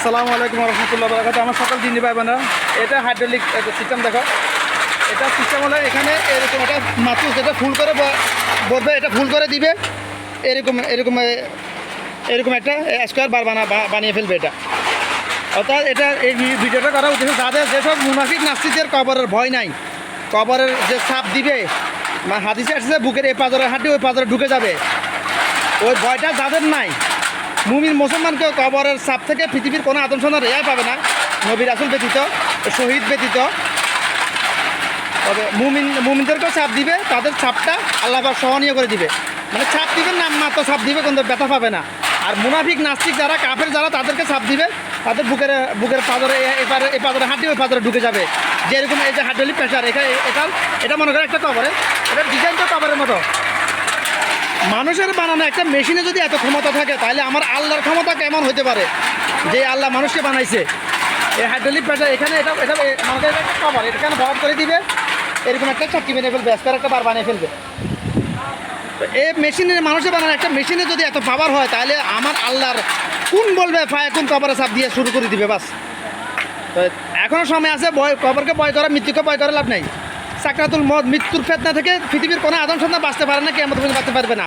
আসসালামু আলাইকুম রহমতুল্লাহ বরাকাত আমার সকল দিনই ভাই বোনেরা এটা হাইড্রোলিক সিস্টেম দেখো। এটা সিস্টেম হলো এখানে এরকম একটা মাছ যেটা ফুল করে বলবে এটা ফুল করে দিবে। এরকম এরকম এরকম একটা স্কোয়ার বার বানা বানিয়ে ফেলবে এটা। অর্থাৎ এটা এই ভিডিওটা করা উদ্দেশ্য যাদের যেসব মুনাফিক নাস্তিকদের কবরের ভয় নাই, কবরের যে সাপ দিবে বা হাদিসে আসছে বুকের এই পাজরের হাঁটি ওই পাজরে ঢুকে যাবে। ওই ভয়টা যাদের নাই মুমিন মুসলমানকে কবরের সাপ থেকে পৃথিবীর কোনো আদম সন্ধান রেহাই পাবে না। নবীর আসল ব্যতীত, শহীদ ব্যতীত। তবে মুমিন, মুমিনদেরকেও চাপ দিবে, তাদের ছাপটা আল্লাহ সহনীয় করে দিবে। মানে ছাপ দিবে নাম মাত্র ছাপ দিবে, কিন্তু ব্যথা পাবে না। আর মুনাফিক, নাস্তিক যারা, কাফের যারা, তাদেরকে ছাপ দিবে, তাদের বুকের বুকের পাদরে এপারে এ পাদরে হাঁটি ওই পাদরে ঢুকে যাবে। যেরকম এই যে হাড্রোলিক প্রেশার এটা এটা এটা মনে করে একটা কবরে, এটা ডিজাইন তো কবরের মতো। মানুষের বানানো একটা মেশিনে যদি এত ক্ষমতা থাকে, তাহলে আমার আল্লাহর ক্ষমতা কেমন হতে পারে? যে আল্লাহ মানুষকে বানাইছে। এই হাইড্রোলিক প্রেশার এখানে এটা এটা আমাদের এটা কভার এখানে ভর করে দিবে? এরকম একটা চাকরি বেঁধে ফেলবে স্কোয়ার একটা বার বানিয়ে ফেলবে। তো এই মেশিনের মানুষের বানানো একটা মেশিনে যদি এত পাওয়ার হয়, তাহলে আমার আল্লাহর কোন বলবে ফায় কোন কবরে চাপ দিয়ে শুরু করে দিবে, বাস। তো এখনও সময় আছে, বয় কবরকে ভয় করা, মৃত্যুকে ভয় করা লাভ নাই। সাকরাতুল মদ, মৃত্যুর ফেতনা থেকে পৃথিবীর কোনো আদম সন্তান বাঁচতে পারে না কেমন পর্যন্ত বাঁচতে পারবে না।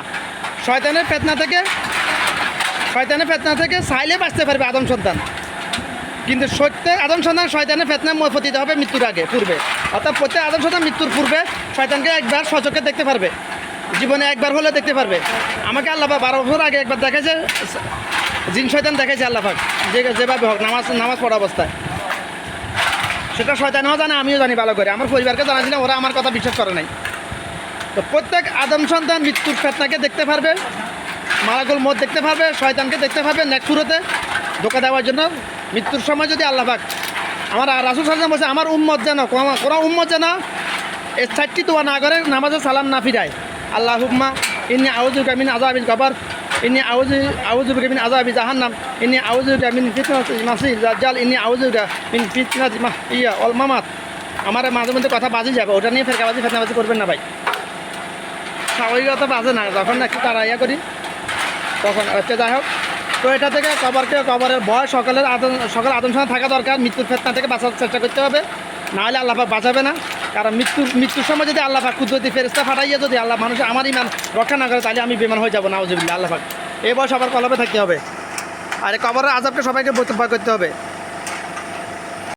শয়তানের ফেতনা থেকে, শয়তানের ফেতনা থেকে চাইলে বাঁচতে পারবে আদম সন্তান। কিন্তু সত্যের আদম সন্তান শয়তানের ফেতনা পতিতে হবে মৃত্যুর আগে, পূর্বে। অর্থাৎ প্রত্যেক আদম সন্তান মৃত্যুর পূর্বে শয়তানকে একবার সচক্ষে দেখতে পারবে। জীবনে একবার হলে দেখতে পারবে। আমাকে আল্লাহ বারো বছর আগে একবার দেখেছে জিন শয়তান দেখেছে আল্লাহাক যে যেভাবে হোক, নামাজ নামাজ পড়া অবস্থায়। সেটা শয়তানও জানে, আমিও জানি ভালো করে। আমার পরিবারকে না, ওরা আমার কথা বিশ্বাস করে নাই। তো প্রত্যেক আদম সন্তান মৃত্যুর ফেতনাকে দেখতে পারবে, মালাকুল মত দেখতে পারবে, শয়তানকে দেখতে পারবে নেকসুরতে ধোকা দেওয়ার জন্য মৃত্যুর সময় যদি আল্লাহ পাক আমার রাসুল সাল্লাম বলছে, আমার উম্মত যেন, কোনো- উম্মত যেন এই চারটি দোয়া না করে নামাজে সালাম না ফিরায়। আল্লাহ হুম্মা ইনি আউজু কামিন আজাবিল কবর। ইনি আউজু আউজু কামিন আজাবি জাহান্নাম ইনি আউজু কামিন ফিতনাত মাসি জাল ইনি আউজু মিন ফিতনাত ইয়া অল মামাত আমার মাঝে মধ্যে কথা বাজি যাবে, ওটা নিয়ে ফেরকাবাজি, ফেতনাবাজি করবেন না ভাই। স্বাভাবিকতা বাজে না, যখন একটু তারা ইয়া করি, তখন হচ্ছে যাই হোক। তো এটা থেকে কবরকে, কবরের ভয়, সকালের আদম আদম সময় থাকা দরকার, মৃত্যুর ফেতনা থেকে বাঁচার চেষ্টা করতে হবে। নাহলে আল্লাহ বাঁচাবে না। কারণ মৃত্যুর মৃত্যুর সময় যদি আল্লাহ পাক কুদরতি ফেরিস্তা ফাটাইয়া যদি আল্লাহ মানুষ আমার ইমান রক্ষা না করে, তাহলে আমি বেমান হয়ে যাব নাওজবিল্লা আল্লাহ পাক। এবার বয়স আবার কলবে থাকতে হবে। আর কবরের আজাবকে সবাইকে ভয় করতে হবে।